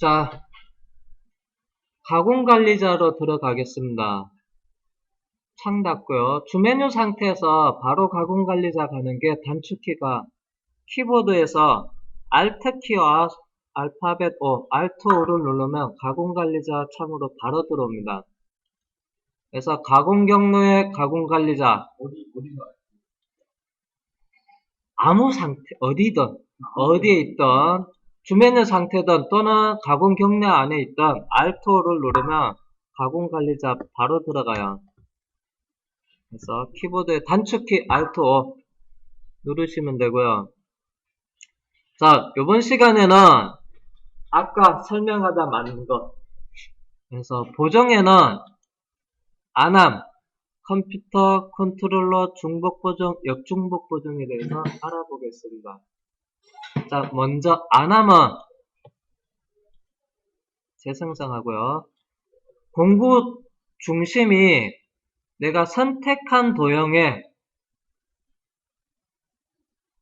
자, 가공관리자로 들어가겠습니다. 창 닫고요. 주메뉴 상태에서 바로 가공관리자 가는 게 단축키가 키보드에서 Alt키와 알파벳 O, Alt O를 누르면 가공관리자 창으로 바로 들어옵니다. 그래서 가공 경로의 가공관리자 어디 어디가 아무 상태 어디든 어디에 있던 주메뉴 상태든 또는 가공 경로 안에 있던 Alt5를 누르면 가공 관리자 바로 들어가요. 그래서 키보드에 단축키 Alt5 누르시면 되고요. 자, 이번 시간에는 아까 설명하다 말은 것. 그래서 보정에는 안함, 컴퓨터 컨트롤러 중복 보정, 역중복 보정에 대해서 알아보겠습니다. 자, 먼저 안함은 재생성하고요. 공구 중심이 내가 선택한 도형에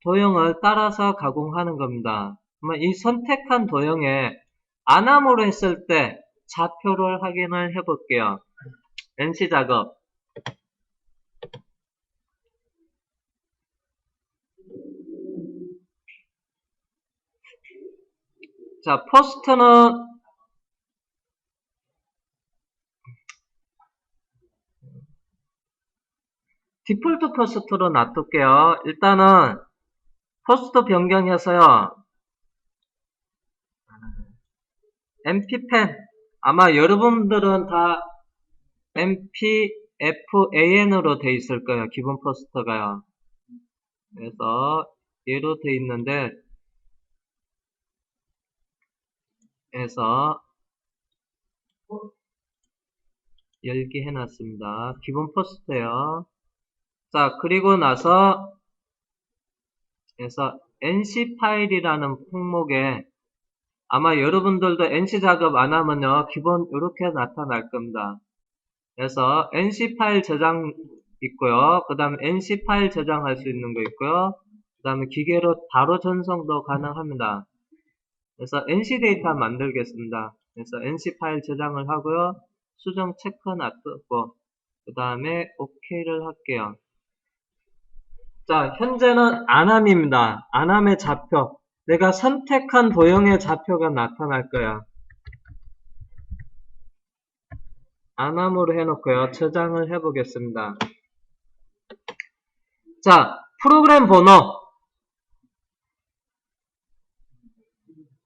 도형을 따라서 가공하는 겁니다. 이 선택한 도형에 안함으로 했을 때 좌표를 확인을 해 볼게요. NC 작업. 자, 포스트는 디폴트 포스트로 놔둘게요. 일단은 포스트 변경해서요. MP펜 아마 여러분들은 다 MPFAN으로 돼 있을 거예요. 기본 포스터가요. 그래서 얘로 돼 있는데 그래서 열기 해놨습니다. 기본 포스터요. 자 그리고 나서 그래서 NC 파일이라는 품목에 아마 여러분들도 NC 작업 안 하면요 기본 이렇게 나타날 겁니다. 그래서 NC 파일 저장 있고요. 그 다음에 NC 파일 저장할 수 있는 거 있고요. 그 다음에 기계로 바로 전송도 가능합니다. 그래서 NC 데이터 만들겠습니다. 그래서 NC 파일 저장을 하고요. 수정 체크 놔두고 그 다음에 OK를 할게요. 자, 현재는 안함입니다. 안함의 좌표. 내가 선택한 도형의 좌표가 나타날 거야. 안함으로 해놓고요. 저장을 해보겠습니다. 자, 프로그램 번호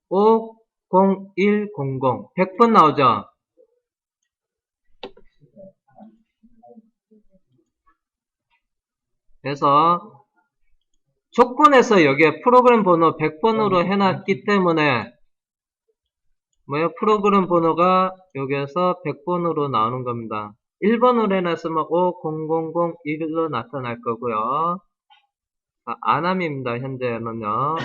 50100 100번 나오죠? 그래서 조건에서 여기에 프로그램 번호 100번으로 해놨기 때문에 뭐요? 프로그램 번호가 여기에서 100번으로 나오는 겁니다. 1번으로 해놨으면 50001로 나타날 거고요. 아, 안함입니다. 현재는요.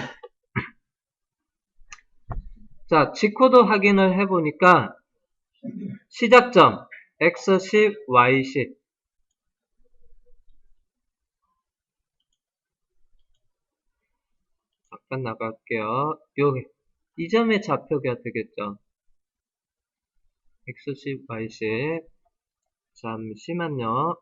자, G코드 확인을 해보니까 시작점 X10, Y10 잠깐 나갈게요. 여기 이 점의 좌표가 되겠죠. X10, Y10 잠시만요.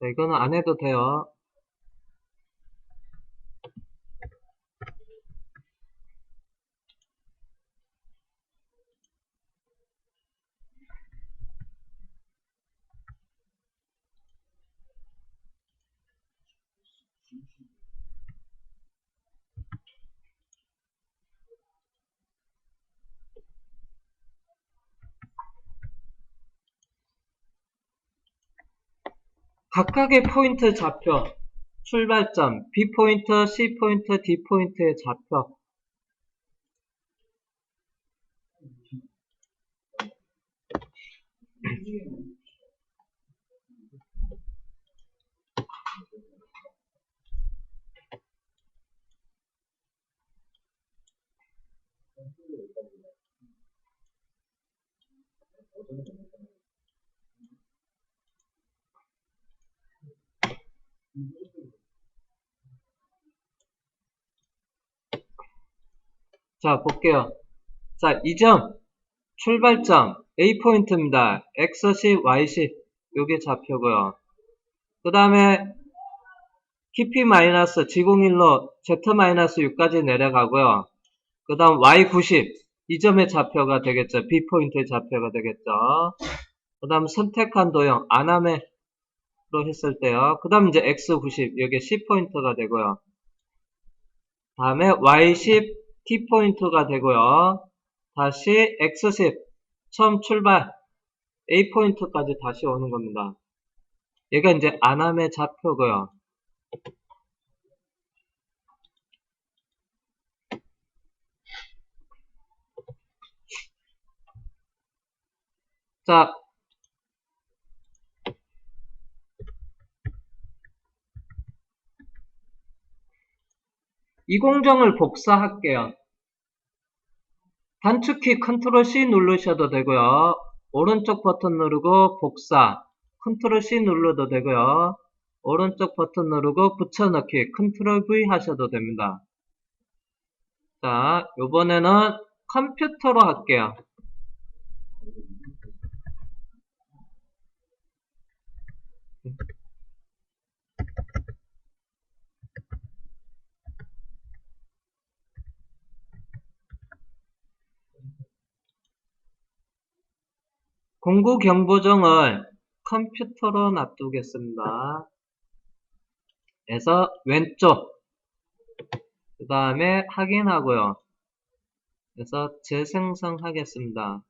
네, 이거는 안 해도 돼요. 각각의 포인트 좌표, 출발점, B포인트, C포인트, D포인트의 좌표. 자, 볼게요. 자, 이 점, 출발점, A포인트입니다. X시, Y시, 요게 좌표고요. 그 다음에 깊이 마이너스 G01로 Z-6까지 내려가고요. 그 다음 Y90, 이 점의 좌표가 되겠죠. B포인트의 좌표가 되겠죠. 그 다음 선택한 도형, 안함에 로 했을 때요. 그 다음 이제 X90, 여기 C포인트가 되고요. 다음에 Y10, T포인트가 되고요. 다시 X10, 처음 출발, A포인트까지 다시 오는 겁니다. 얘가 이제 안함의 좌표고요. 자, 이 공정을 복사할게요. 단축키 컨트롤 C 누르셔도 되고요. 오른쪽 버튼 누르고 복사, 컨트롤 C 눌러도 되고요. 오른쪽 버튼 누르고 붙여넣기, 컨트롤 V 하셔도 됩니다. 자, 요번에는 컴퓨터로 할게요. 공구 경보정을 컴퓨터로 놔두겠습니다. 그래서 왼쪽 그 다음에 확인하고요. 그래서 재생성하겠습니다.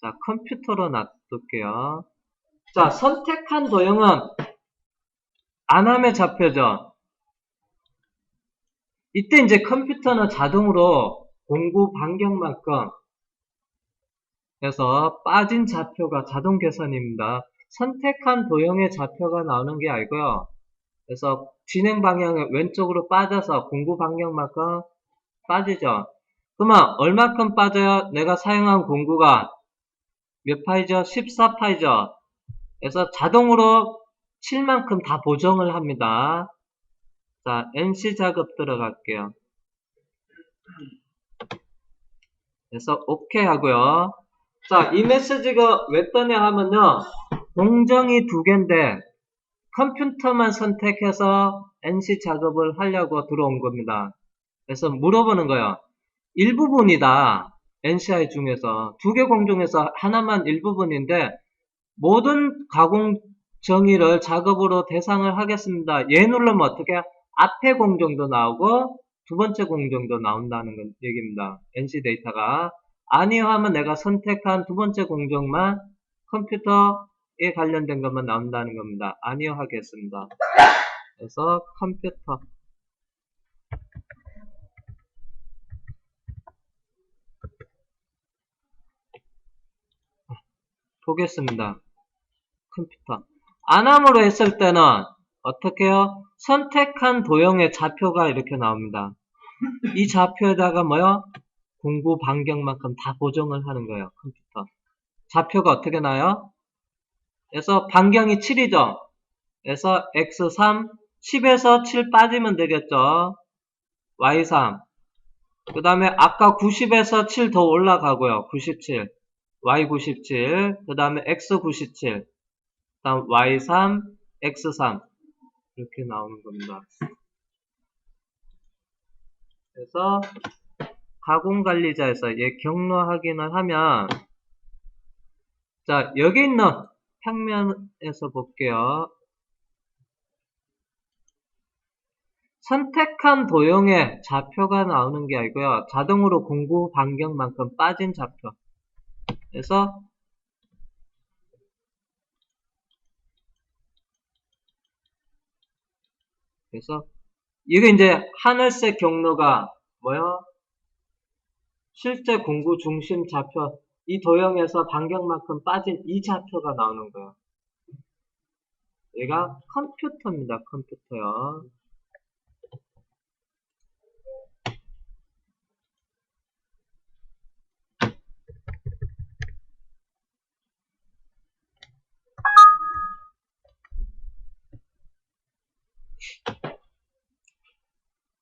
자 컴퓨터로 놔둘게요. 자 선택한 도형은 안함의 좌표죠. 이때 이제 컴퓨터는 자동으로 공구 반경만큼 그래서 빠진 좌표가 자동 계산입니다. 선택한 도형의 좌표가 나오는 게 아니고요. 그래서 진행 방향의 왼쪽으로 빠져서 공구 반경만큼 빠지죠. 그러면 얼마큼 빠져요? 내가 사용한 공구가 몇 파이죠? 14파이죠. 그래서 자동으로 7만큼 다 보정을 합니다. 자, NC 작업 들어갈게요. 그래서 OK 하고요. 자, 이 메시지가 왜 떠냐 하면요. 공정이 두 개인데 컴퓨터만 선택해서 NC 작업을 하려고 들어온 겁니다. 그래서 물어보는 거예요. 일부분이다. NCI 중에서 두 개 공정에서 하나만 일부분인데 모든 가공 정의를 작업으로 대상을 하겠습니다. 얘 누르면 어떻게 앞에 공정도 나오고 두 번째 공정도 나온다는 건 얘기입니다. NC 데이터가 아니요 하면 내가 선택한 두 번째 공정만 컴퓨터에 관련된 것만 나온다는 겁니다. 아니요 하겠습니다. 그래서 컴퓨터 보겠습니다. 컴퓨터 안함으로 했을 때는 어떻게 해요? 선택한 도형의 좌표가 이렇게 나옵니다. 이 좌표에다가 뭐요? 공구 반경만큼 다 보정을 하는 거예요. 컴퓨터. 좌표가 어떻게 나요? 그래서 반경이 7이죠. 그래서 x3 10에서 7 빠지면 되겠죠. y3 그 다음에 아까 90에서 7 더 올라가고요. 97 y97 그 다음에 x97 그 다음 y3 x3 이렇게 나오는 겁니다. 그래서 가공관리자에서 얘 경로 확인을 하면 자 여기 있는 평면에서 볼게요. 선택한 도형의 좌표가 나오는 게 아니고요. 자동으로 공구 반경만큼 빠진 좌표. 그래서 그래서 이게 이제 하늘색 경로가 뭐요? 실제 공구 중심 좌표 이 도형에서 반경만큼 빠진 이 좌표가 나오는 거야. 얘가 컴퓨터입니다. 컴퓨터요.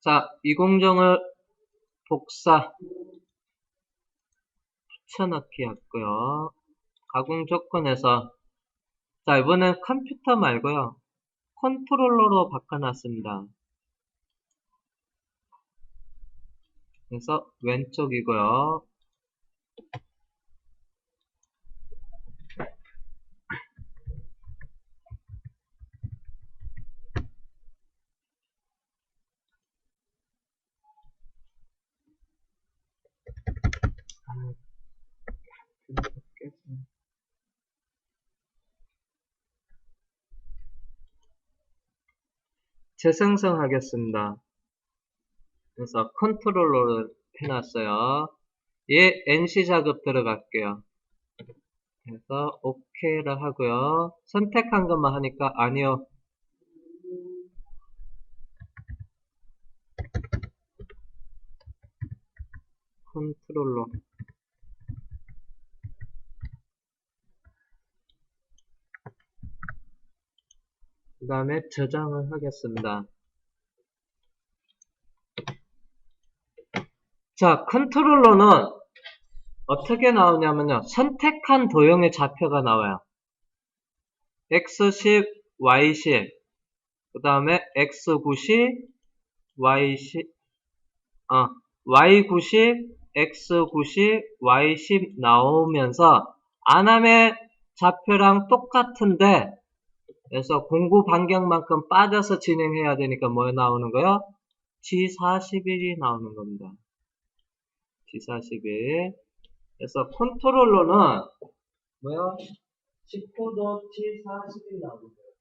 자, 이 공정을 복사 붙여넣기 했고요. 가공 조건에서 자, 이번엔 컴퓨터 말고요. 컨트롤러로 바꿔놨습니다. 그래서 왼쪽이고요. 재생성 하겠습니다. 그래서 컨트롤러를 해놨어요. 얘 NC 작업 들어갈게요. 그래서 OK를 하고요. 선택한 것만 하니까 아니요. 컨트롤러 그 다음에 저장을 하겠습니다. 자, 컨트롤러는 어떻게 나오냐면요. 선택한 도형의 좌표가 나와요. X10, Y10, 그 다음에 X90, Y10, 어, Y90, X90, Y10 나오면서 안함의 좌표랑 똑같은데 그래서 공구 반경만큼 빠져서 진행해야 되니까 뭐 나오는 거요? G41이 나오는 겁니다. G41. 그래서 컨트롤러는 뭐요? 19도 G41 나오는 거예요.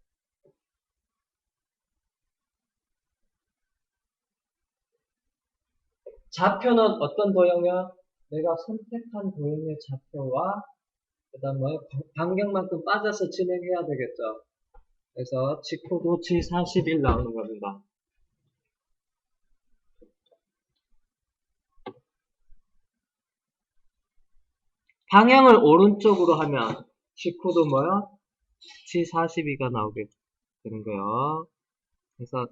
좌표는 어떤 도형이야? 내가 선택한 도형의 좌표와 그 다음 뭐 반경만큼 빠져서 진행해야 되겠죠. 그래서 직코도 G41 나오는 겁니다. 방향을 오른쪽으로 하면 직코도 뭐야? G42가 나오게 되는 거예요. 그래서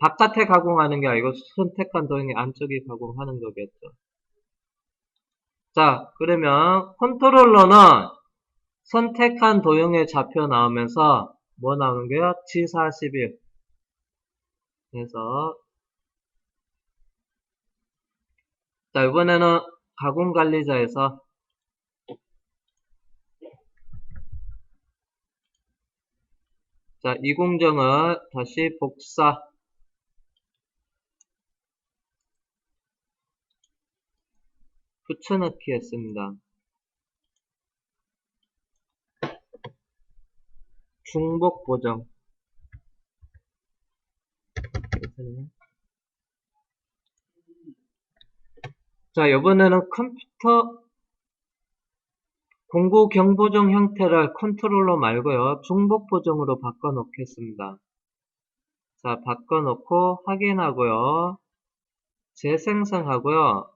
바깥에 가공하는 게 아니고 선택한 도형의 안쪽에 가공하는 거겠죠. 자, 그러면 컨트롤러는 선택한 도형의 좌표 나오면서 뭐 나오는 거야? G41. 그래서 자, 이번에는 가공 관리자에서 자, 이 공정을 다시 복사 붙여넣기 했습니다. 중복 보정. 자, 이번에는 컴퓨터 공구 경보정 형태를 컨트롤러 말고요. 중복 보정으로 바꿔 놓겠습니다. 자, 바꿔 놓고 확인하고요. 재생성하고요.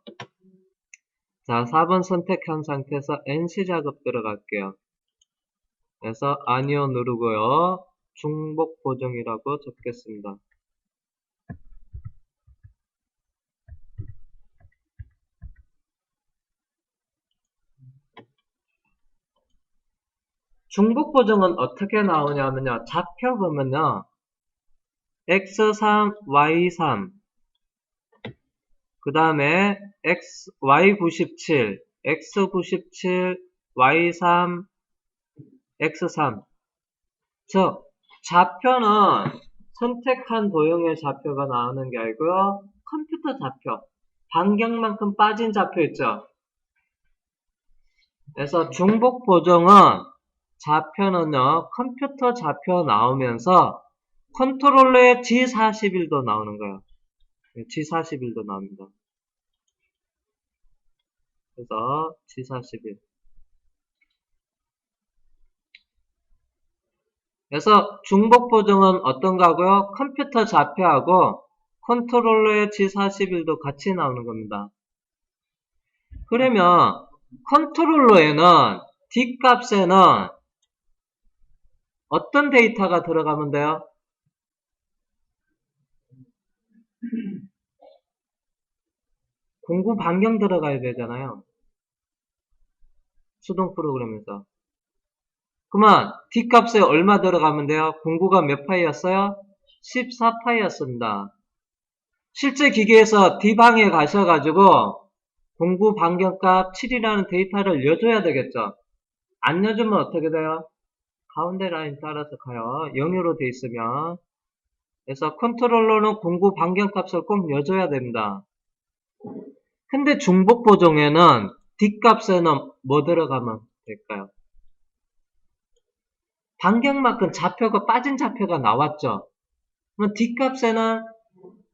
자, 4번 선택한 상태에서 NC 작업 들어갈게요. 그래서 아니요 누르고요. 중복 보정이라고 적겠습니다. 중복 보정은 어떻게 나오냐면요. 좌표 보면요. x3, y3 그 다음에 x, y97, x97, y3, x3 즉 좌표는 선택한 도형의 좌표가 나오는 게 아니고요. 컴퓨터 좌표 반경만큼 빠진 좌표 있죠. 그래서 중복 보정은 좌표는요, 컴퓨터 좌표 나오면서 컨트롤러의 G41도 나오는 거예요. G41도 나옵니다. 그래서 G41. 그래서 중복 보정은 어떤가 하고요? 컴퓨터 좌표하고 컨트롤러의 G41도 같이 나오는 겁니다. 그러면 컨트롤러에는 D값에는 어떤 데이터가 들어가면 돼요? 공구 반경 들어가야 되잖아요. 수동 프로그램에서. 그만 D 값에 얼마 들어가면 돼요? 공구가 몇 파이였어요? 14파이였습니다. 실제 기계에서 D방에 가셔가지고 공구 반경값 7이라는 데이터를 여줘야 되겠죠. 안 여주면 어떻게 돼요? 가운데 라인 따라서 가요. 0으로 돼 있으면. 그래서 컨트롤러는 공구 반경값을 꼭 여줘야 됩니다. 근데 중복 보정에는 뒷값에는 뭐 들어가면 될까요? 반경만큼 좌표가 빠진 좌표가 나왔죠. 그럼 뒷값에는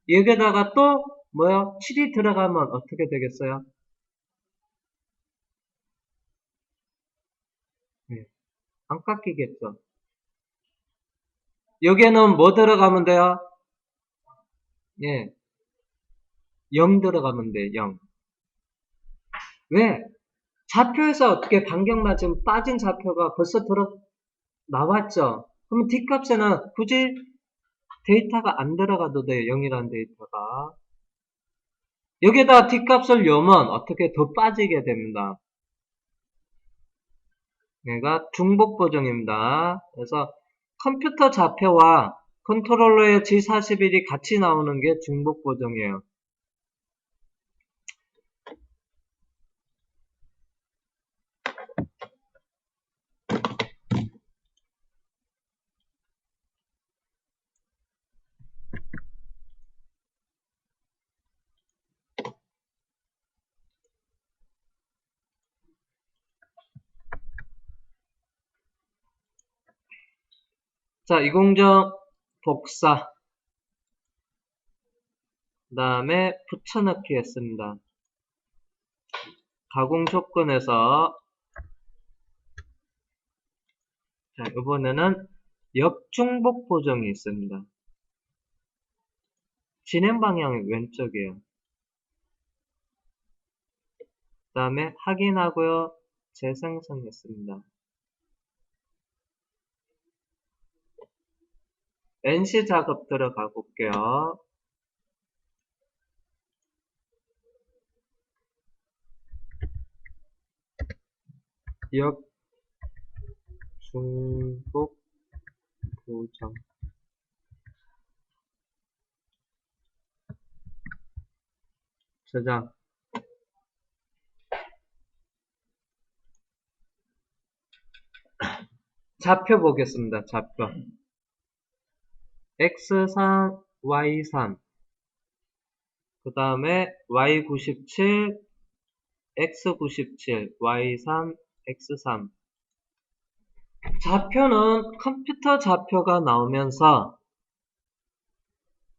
여기다가 또 뭐요? 7이 들어가면 어떻게 되겠어요? 네, 안 깎이겠죠. 여기에는 뭐 들어가면 돼요? 예. 0 들어가면 돼, 0. 왜? 좌표에서 어떻게 반경 맞으면 빠진 좌표가 벌써 들어 나왔죠. 그러면 뒷값에는 굳이 데이터가 안 들어가도 돼요. 0이라는 데이터가. 여기에다 뒷값을 여면 어떻게 더 빠지게 됩니다. 얘가 중복 보정입니다. 그래서 컴퓨터 좌표와 컨트롤러의 G41이 같이 나오는 게 중복 보정이에요. 자, 이공정 복사. 그 다음에 붙여넣기 했습니다. 가공 조건에서 자, 이번에는 역중복 보정이 있습니다. 진행 방향이 왼쪽이에요. 그 다음에 확인하고요. 재생성했습니다. NC 작업 들어가 볼게요. 역 중복 보정 저장 좌표 보겠습니다. 좌표 x3, y3 그 다음에 y97, x97, y3, x3 좌표는 컴퓨터 좌표가 나오면서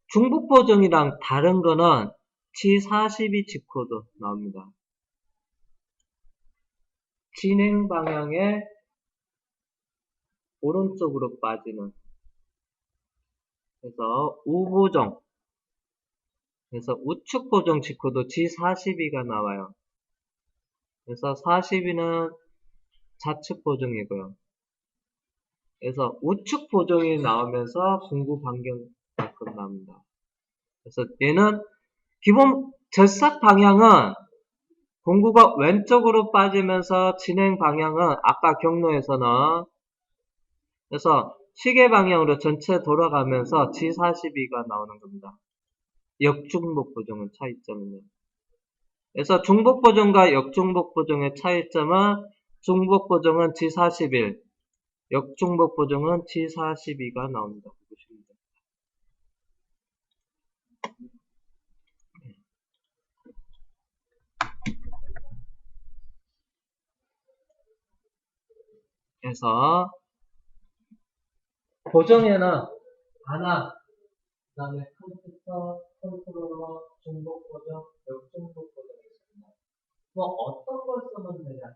중복 버전이랑 다른 거는 G42 G코드 나옵니다. 진행 방향의 오른쪽으로 빠지는 그래서 우보정 그래서 우측 보정 G코드 G42가 나와요. 그래서 42는 좌측 보정이고요. 그래서 우측 보정이 나오면서 공구 반경 가끔 나옵니다. 그래서 얘는 기본 절삭 방향은 공구가 왼쪽으로 빠지면서 진행 방향은 아까 경로에서는 그래서 시계 방향으로 전체 돌아가면서 G42가 나오는 겁니다. 역중복 보정의 차이점은요. 그래서 중복 보정과 역중복 보정의 차이점은 중복 보정은 G41, 역중복 보정은 G42가 나옵니다. 보시면 됩니다. 그래서 보정에는 하나, 그 다음에 컴퓨터, 컨트롤러, 중복 보정, 역중복 보정이 있습니다. 뭐 어떤 걸 쓰면 되냐?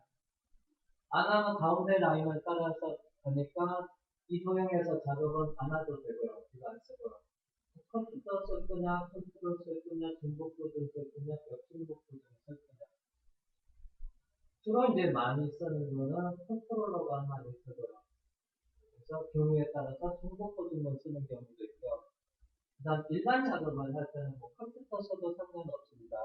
하나는 가운데 라인을 따라서 가니까 이 도형에서 작업은 안 해도 되고요. 이거 안 쓰고요. 컴퓨터 쓸 거냐, 컨트롤 쓸 거냐, 중복 보정 쓸 거냐, 역중복 보정 쓸 거냐. 주로 이제 많이 쓰는 거는 컨트롤러가 많이 쓰고요. 그래서 경우에 따라서 정보 코드만 쓰는 경우도 있고요. 그 다음 일반 작업을 할 때는 뭐 컴퓨터 써도 상관없습니다.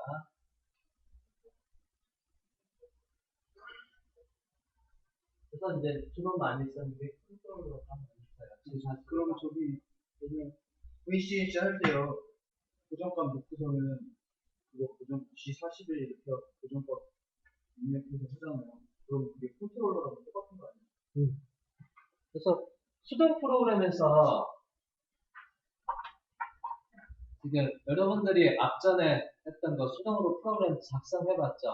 그래서 이제 주로 많이 쓰는 게 컨트롤로 하면 있어요. 그럼 저기 요즘 VCH 할 때요. 고정값 놓고서는 그거 고정 G40에 이렇게 고정값 입력해서 하잖아요. 그럼 이게 컨트롤러랑 똑같은 거 아니에요? 음. 그래서 수동 프로그램에서 지금 여러분들이 앞전에 했던 거 수동으로 프로그램 작성해봤죠?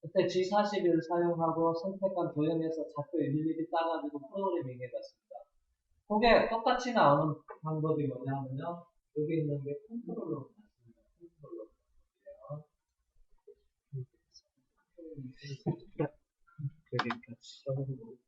그때 G41 사용하고 선택한 도형에서 자꾸 일일이 따가지고 프로그래밍 해봤습니다. 그게 똑같이 나오는 방법이 뭐냐면요. 여기 있는 게 컨트롤러 맞습니다. 컨트롤러. 여기까지.